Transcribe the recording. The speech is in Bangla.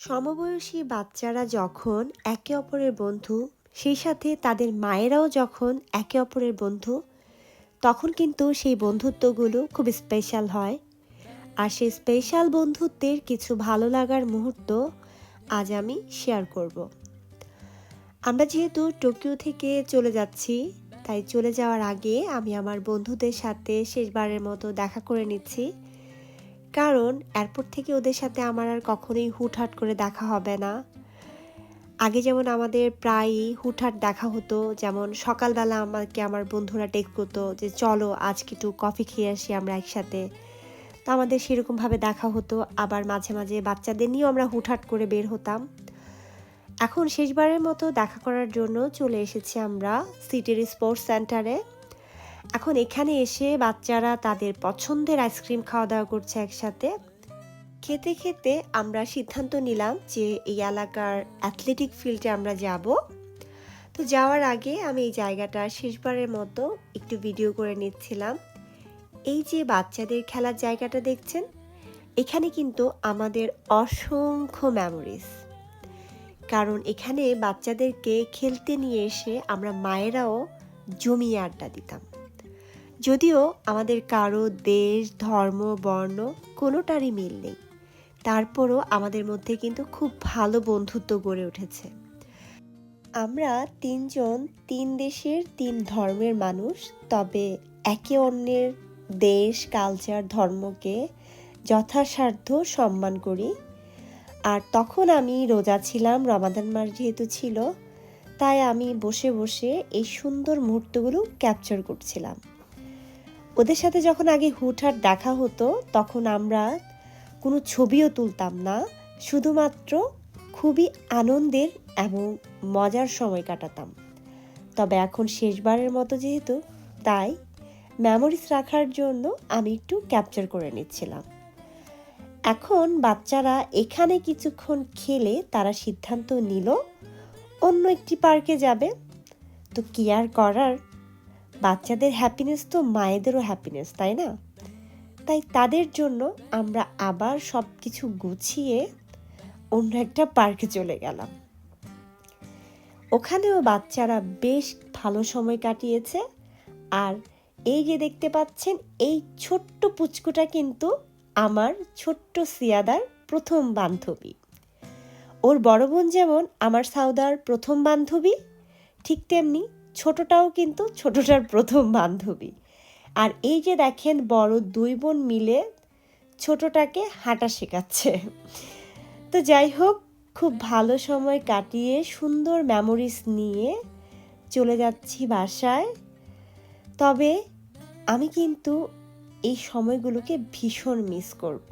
সমবয়সী বাচ্চারা যখন একে অপরের বন্ধু, সেই সাথে তাদের মায়েরাও যখন একে অপরের বন্ধু, তখন কিন্তু সেই বন্ধুত্বগুলো খুব স্পেশাল হয়। আর সেই স্পেশাল বন্ধুত্বের কিছু ভালো লাগার মুহূর্ত আজ আমি শেয়ার করব। আমরা যেহেতু টোকিও থেকে চলে যাচ্ছি, তাই চলে যাওয়ার আগে আমি আমার বন্ধুদের সাথে শেষবারের মতো দেখা করে নিচ্ছি। কারণ এয়ারপোর্ট থেকে ওদের সাথে আমার আর কখনোই হুটহাট করে দেখা হবে না। আগে যেমন আমাদের প্রায়ই হুটহাট দেখা হতো, যেমন সকালবেলা আমাকে আমার বন্ধুরা টেক্সট করতো যে, চলো আজকে একটু কফি খেয়ে আসি আমরা একসাথে। তো আমাদের সেরকমভাবে দেখা হতো, আবার মাঝে মাঝে বাচ্চাদের নিয়েও আমরা হুটহাট করে বের হতাম। এখন শেষবারের মতো দেখা করার জন্য চলে এসেছি আমরা সিটির স্পোর্টস সেন্টারে এখন এখানে এসে বাচ্চারা তাদের পছন্দের আইসক্রিম খাওয়া দাওয়া করছে একসাথে। খেতে খেতে আমরা সিদ্ধান্ত নিলাম যে এই এলাকার অ্যাথলেটিক ফিল্ডে আমরা যাব। তো যাওয়ার আগে আমি এই জায়গাটা শেষবারের মতো একটু ভিডিও করে নিচ্ছিলাম। এই যে বাচ্চাদের খেলার জায়গাটা দেখছেন, এখানে কিন্তু আমাদের অসংখ্য মেমোরিজ কারণ এখানে বাচ্চাদেরকে খেলতে নিয়ে এসে আমরা মায়েরাও জমিয়ে আড্ডা দিতাম। যদিও আমাদের কারও দেশ, ধর্ম, বর্ণ কোনোটারই মিল নেই। তারপরও আমাদের মধ্যে কিন্তু খুব ভালো বন্ধুত্ব গড়ে উঠেছে। আমরা তিনজন তিন দেশের তিন ধর্মের মানুষ, তবে একে অন্যের দেশ কালচার ধর্মকে যথাসাধ্য সম্মান করি। আর তখন আমি রোজা ছিলাম, রমাদান মাস যেহেতু ছিল, তাই আমি বসে বসে এই সুন্দর মুহূর্তগুলো ক্যাপচার করছিলাম। ওদের সাথে যখন আগে হুটহাট দেখা হতো, তখন আমরা কোনো ছবিও তুলতাম না। শুধুমাত্র খুবই আনন্দের এবং মজার সময় কাটাতাম। তবে এখন শেষবারের মতো যেহেতু, তাই মেমোরিজ রাখার জন্য আমি একটু ক্যাপচার করে নিচ্ছিলাম। এখন বাচ্চারা এখানে কিছুক্ষণ খেলে তারা সিদ্ধান্ত নিল, অন্য একটি পার্কে যাবে। তো কি আর করার? বাচ্চাদের হ্যাপিনেস তো মায়েদেরও হ্যাপিনেস তাই না? তাই তাদের জন্য আমরা আবার সব কিছু গুছিয়ে অন্য একটা পার্কে চলে গেলাম। ওখানেও বাচ্চারা বেশ ভালো সময় কাটিয়েছে আর এই যে দেখতে পাচ্ছেন, এই ছোট্ট পুচকুটা কিন্তু আমার ছোট্ট সিয়াদার প্রথম বান্ধবী। ওর বড় বোন যেমন আমার সাউদার প্রথম বান্ধবী, ঠিক তেমনি ছোটটাও কিন্তু ছোটটার প্রথম বান্ধবী। আর এই যে দেখেন বড় দুই বোন মিলে ছোটটাকে হাঁটা শেখাচ্ছে। তো যাই হোক, খুব ভালো সময় কাটিয়ে সুন্দর মেমোরিজ নিয়ে চলে যাচ্ছি বাসায়। তবে আমি কিন্তু এই সময়গুলোকে ভীষণ মিস করব।